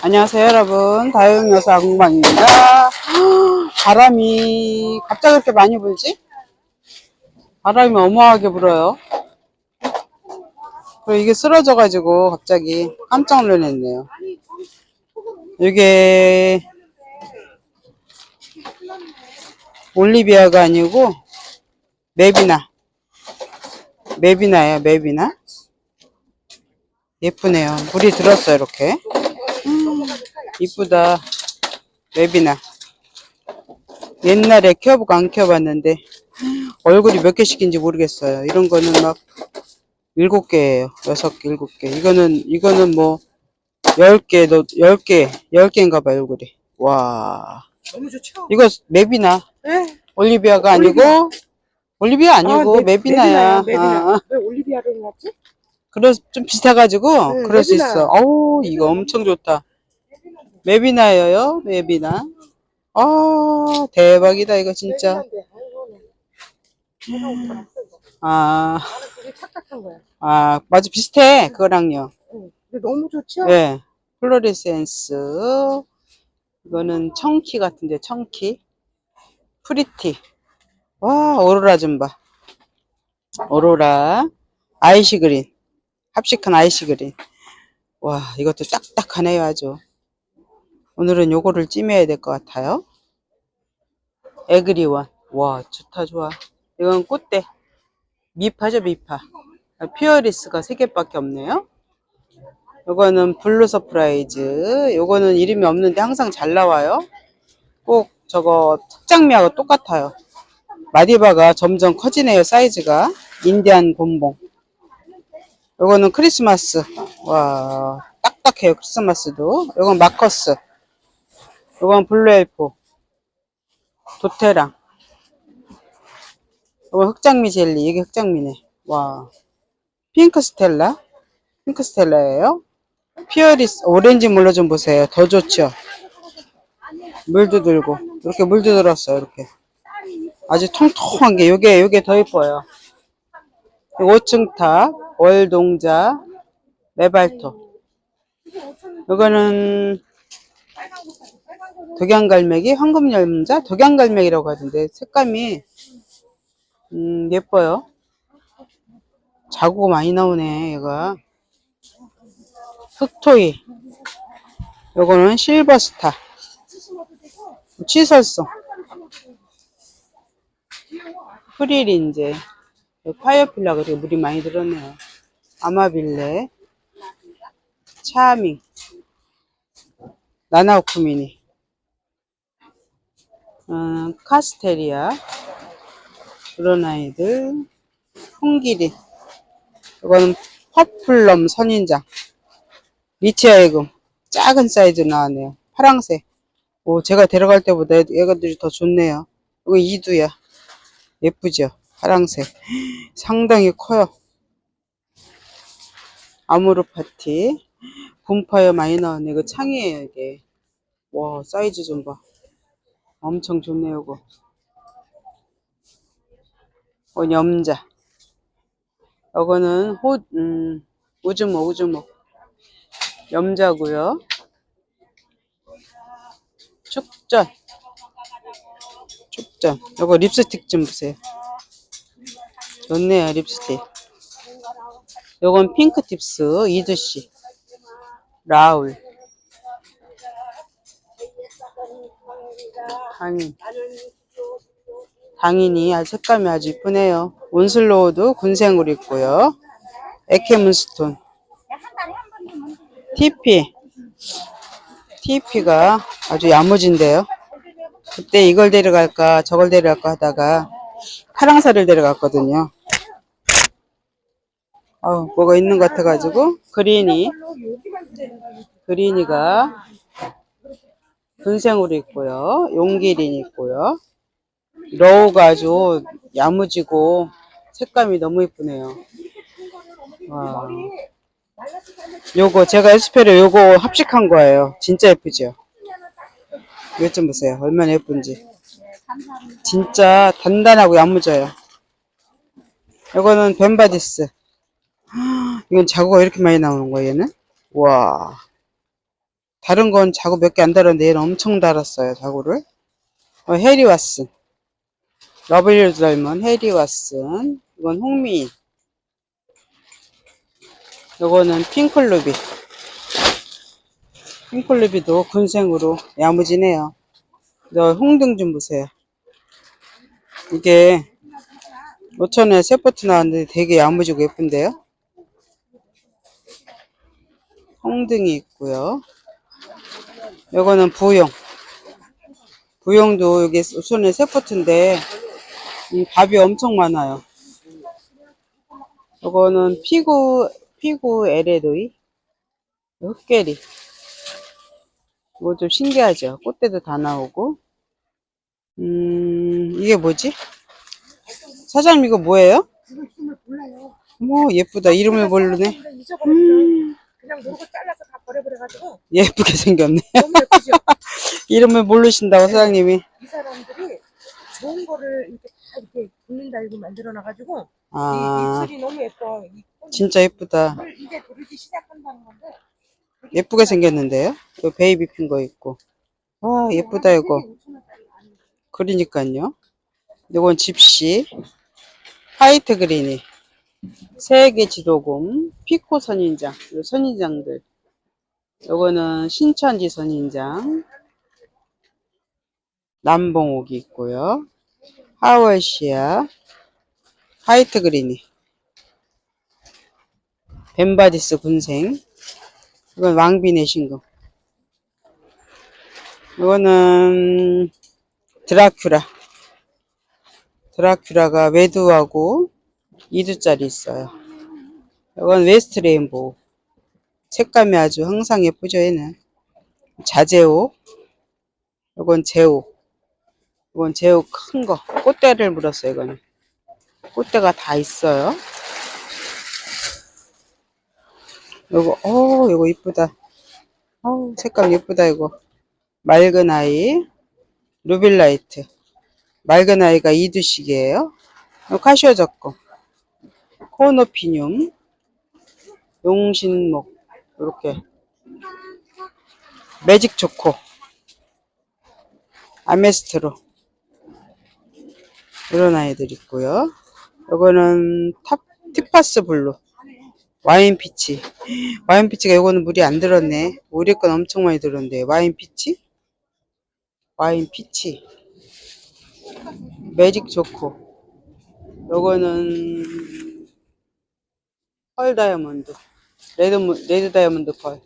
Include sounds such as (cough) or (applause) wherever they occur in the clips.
안녕하세요 여러분. 다육여사 공방입니다. (gasps) 바람이 갑자기 이렇게 많이 불지? 바람이 어마하게 불어요. 그리고 이게 쓰러져 가지고 갑자기 깜짝 놀랐네요. 이게 올리비아가 아니고 맵이나. 맵이나예요 맵이나. 예쁘네요. 물이 들었어요 이렇게 이쁘다. 웹이나. 옛날에 키워보고 안 키워봤는데 얼굴이 몇 개씩인지 모르겠어요. 이런 거는 막 일곱 개예요. 여섯 개, 일곱 개. 이거는 이거는 뭐 열 개, 열 개, 열 개인가 봐요 얼굴이. 와. 너무 좋죠? 이거 맵이나 네. 올리비아가 아니고 올리비아 아니고 네, 맵이나야. 맵이나. 아, 왜 올리비아를 해놨지? 그래 좀 비슷해가지고 네, 그럴 수 맵이나. 있어. 어우 이거 엄청 좋다. 맵이나예요, 맵이나. 아 대박이다 이거 진짜. 아, 착각한 거야. 아 맞아 비슷해 그거랑요. 응. 근데 너무 좋죠? 네, 플로리센스. 이거는 청키 같은데 청키. 프리티. 와 오로라 좀 봐. 오로라. 아이시 그린. 합식한 아이시 그린. 와 이것도 딱딱하네요 아주. 오늘은 요거를 찜해야 될 것 같아요. 에그리원. 와, 좋다, 좋아. 이건 꽃대. 미파죠, 미파. 아, 피어리스가 3개밖에 없네요. 요거는 블루 서프라이즈. 요거는 이름이 없는데 항상 잘 나와요. 꼭 저거 특장미하고 똑같아요. 마디바가 점점 커지네요, 사이즈가. 인디안 곰봉. 요거는 크리스마스. 와, 딱딱해요, 크리스마스도. 요건 마커스. 이건 블루엘포 도테랑. 이건 흑장미 젤리. 이게 흑장미네. 와. 핑크 스텔라? 핑크 스텔라예요? 피어리스 오렌지 물로 좀 보세요. 더 좋죠? 물도 들고. 이렇게 물도 들었어요 이렇게. 아주 통통한 게. 요게 요게 더 예뻐요. 5층 탑 월동자 메발토. 이거는 독양갈매기, 황금열문자, 독양갈매기라고 하던데 색감이 음, 예뻐요. 자구가 많이 나오네, 얘가. 흑토이. 요거는 실버스타. 치설송. 프리린제. 파이어필라 그리고 물이 많이 들었네요. 아마빌레. 차밍. 나나오쿠미니. 음, 카스테리아, 브로나이드, 홍기린. 이거는 퍼플럼 선인장. 리치아이금. 작은 사이즈 나왔네요. 파랑색. 오, 제가 데려갈 때보다 얘가들이 더 좋네요. 이거 이두야. 예쁘죠? 파랑색. (gasps) 상당히 커요. 아모르 파티. 붐파이어 많이 나왔네. 이거 창이에요, 이게. 와, 사이즈 좀 봐. 엄청 좋네요, 이거. 어, 염자. 이거는 호, 음, 우주모, 우주모. 염자고요. 축전. 축전. 이거 립스틱 좀 보세요. 좋네요, 립스틱. 요건 핑크 팁스, 이드씨. 라울. 당인. 당인이 아주 색감이 아주 이쁘네요. 온슬로우도 군생으로 있고요. 에케문스톤. TP. TP가 아주 야무진데요. 그때 이걸 데려갈까 저걸 데려갈까 하다가 파랑사를 데려갔거든요. 어, 뭐가 있는 것 같아가지고 그린이 그린이가 분생으로 있고요. 용기린 있고요. 러우가 아주 야무지고 색감이 너무 이쁘네요. 와. 요거 제가 에스페르 요거 합식한 거예요. 진짜 예쁘죠? 이것 좀 보세요. 얼마나 예쁜지. 진짜 단단하고 야무져요. 요거는 벤바디스. (gasps) 이건 자구가 이렇게 많이 나오는 거예요, 얘는? 와. 다른 건 자구 몇 개 안 달았는데 얘는 엄청 달았어요, 자구를. 어, 해리 왓슨. 러블리도 닮은 해리 왓슨. 이건 홍미인. 요거는 핑클루비. 핑클루비도 군생으로 야무지네요. 저 홍등 좀 보세요. 이게 5천원에 세포트 나왔는데 되게 야무지고 예쁜데요? 홍등이 있고요. 요거는 부용. 부용도 여기 5천원에 세포트인데 이 밥이 엄청 많아요. 요거는 피구, 피구 에레도이. 흑계리. 이거 좀 신기하죠? 꽃대도 다 나오고. 음, 이게 뭐지? 사장님 이거 뭐예요? 뭐 예쁘다. 이름을 모르네. 잊어버렸어요. 그냥 모르고 잘라서 다 버려버려가지고 (laughs) 예쁘게 생겼네. 너무 예쁘죠? (laughs) 이름을 모르신다고 사장님이. 이 사람들이 좋은 거를 이렇게 다 이렇게 붓는 달고 만들어놔가지고 이 아, 입술이 너무 예뻐. 이 꽃- 진짜 예쁘다. 이걸 이제 부르기 시작한다는 건데 예쁘게 생겼는데요? 요 베이비 핀거 있고. 와, 예쁘다, 이거. 그러니까요. 요건 집시. 화이트 그린이. 세계 지도금. 피코 선인장. 요 선인장들. 요거는 신천지 선인장. 남봉옥이 있고요. 하월시아. 화이트 그린이. 벤바디스 군생. 이건 왕비네 신금. 이거는 드라큐라. 드라큐라가 외두하고 2두짜리 있어요. 이건 웨스트 레인보우. 색감이 아주 항상 예쁘죠, 얘는. 자제옥. 이건 제옥. 이건 제옥 큰 거. 꽃대를 물었어요, 이거는. 꽃대가 다 있어요. 요거, 어, 요거 이쁘다. 어우, 색감 예쁘다, 이거. 맑은 아이, 루빌라이트. 맑은 아이가 2두씩이에요. 카시오 적고. 코노피늄. 용신목. 이렇게. 매직 초코. 아메스트로. 이런 아이들 있고요. 요거는 탑, 티파스 블루. 와인 피치. 와인 피치가 요거는 물이 안 들었네. 우리 건 엄청 많이 들었는데. 와인 피치? 와인 피치. 매직 초코. 요거는 펄 다이아몬드. 레드, 무- 레드 다이아몬드 펄.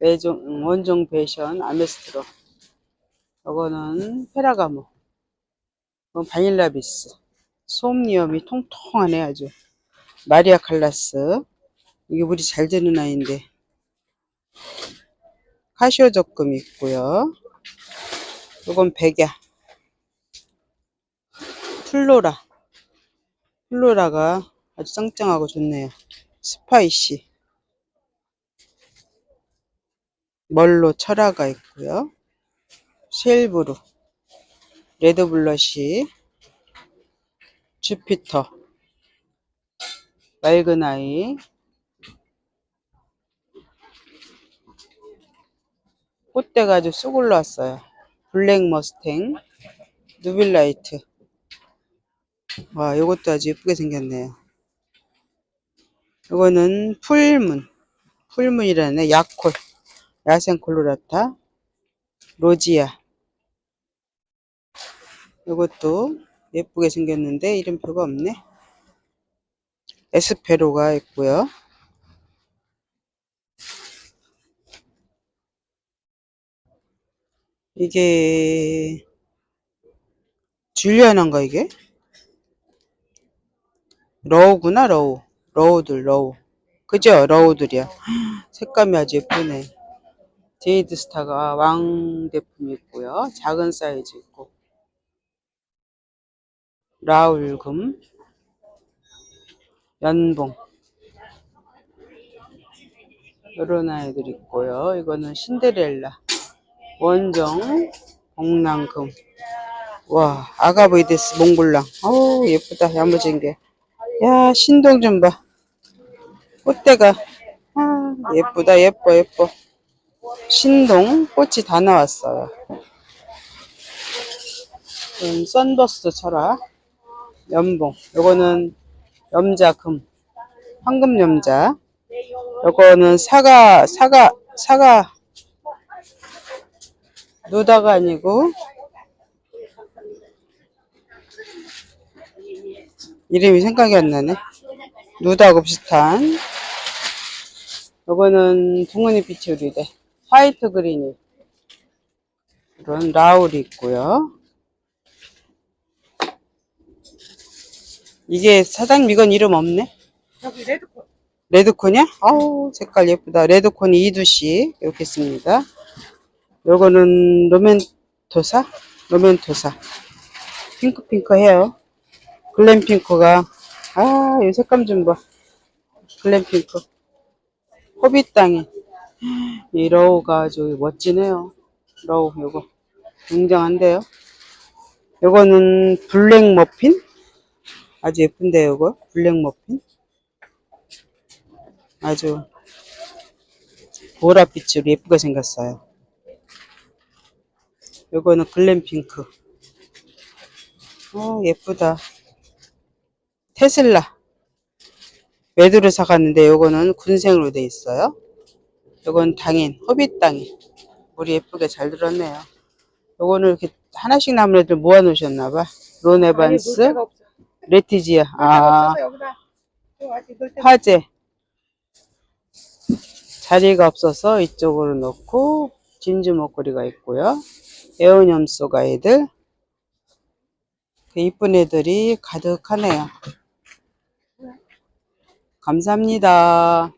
외종, 음, 원종 베이션 아메스트로. 요거는 페라가모. 이건 바닐라 비스. 솜니엄이 통통하네 아주. 마리아 칼라스. 이게 물이 잘 드는 아이인데. 카시오 적금 있고요. 이건 백야. 플로라. 플로라가 아주 짱짱하고 좋네요. 스파이시. 멀로 철화가 있고요. 쉘브루. 레드블러시. 주피터. 맑은 아이. 꽃대가 아주 쑥 올라왔어요. 블랙 머스탱. 누빌라이트. 와, 요것도 아주 예쁘게 생겼네요. 이거는 풀문. 풀문이라네. 약콜. 야생 콜로라타. 로지아. 이것도 예쁘게 생겼는데 이름표가 없네. 에스페로가 있고요. 이게 줄리아나인가 이게? 러우구나 러우. 러우들 러우. 그죠? 러우들이야. 색감이 아주 예쁘네. 제이드 스타가 왕대품 있고요. 작은 사이즈 있고. 라울금. 연봉. 이런 아이들 있고요. 이거는 신데렐라. 원정. 복랑금. 와, 아가보이데스 몽블랑. 어우, 예쁘다. 야무진 게. 야, 신동 좀 봐. 꽃대가. 아, 예쁘다. 예뻐, 예뻐. 신동 꽃이 다 나왔어요. 이건 썬버스 철화 연봉. 요거는 염자금 황금 염자. 요거는 사과 사과 사과 누다가 아니고 이름이 생각이 안 나네. 누다하고 비슷한. 요거는 동은이 비추리래. 화이트 그린이. 이런 라울이 있고요. 이게 사장님 이건 이름 없네. 저기 레드콘. 레드콘이야? 아우 색깔 예쁘다. 레드콘이 이두씨 이렇게 씁니다. 요거는 로멘토사? 로멘토사. 핑크핑크 해요. 글램핑크가 아이 색감 좀 봐. 글램핑크. 호빗 땅에 이 러우가 아주 멋지네요. 러우 요거 굉장한데요. 요거는 블랙 머핀? 아주 예쁜데 요거 블랙 머핀? 아주 보랏빛으로 예쁘게 생겼어요. 요거는 글램핑크. 어, 예쁘다. 테슬라. 매두를 사갔는데 요거는 군생으로 돼 있어요. 요건 당인, 허빗 당인. 물이 예쁘게 잘 들었네요. 요거는 이렇게 하나씩 남은 애들 모아 놓으셨나봐. 놀 데가 없어. 레티지아, 아, 화재. 자리가 없어서 이쪽으로 놓고 진주 목걸이가 있고요. 에어염소가 애들. 이쁜 애들이 가득하네요. 감사합니다.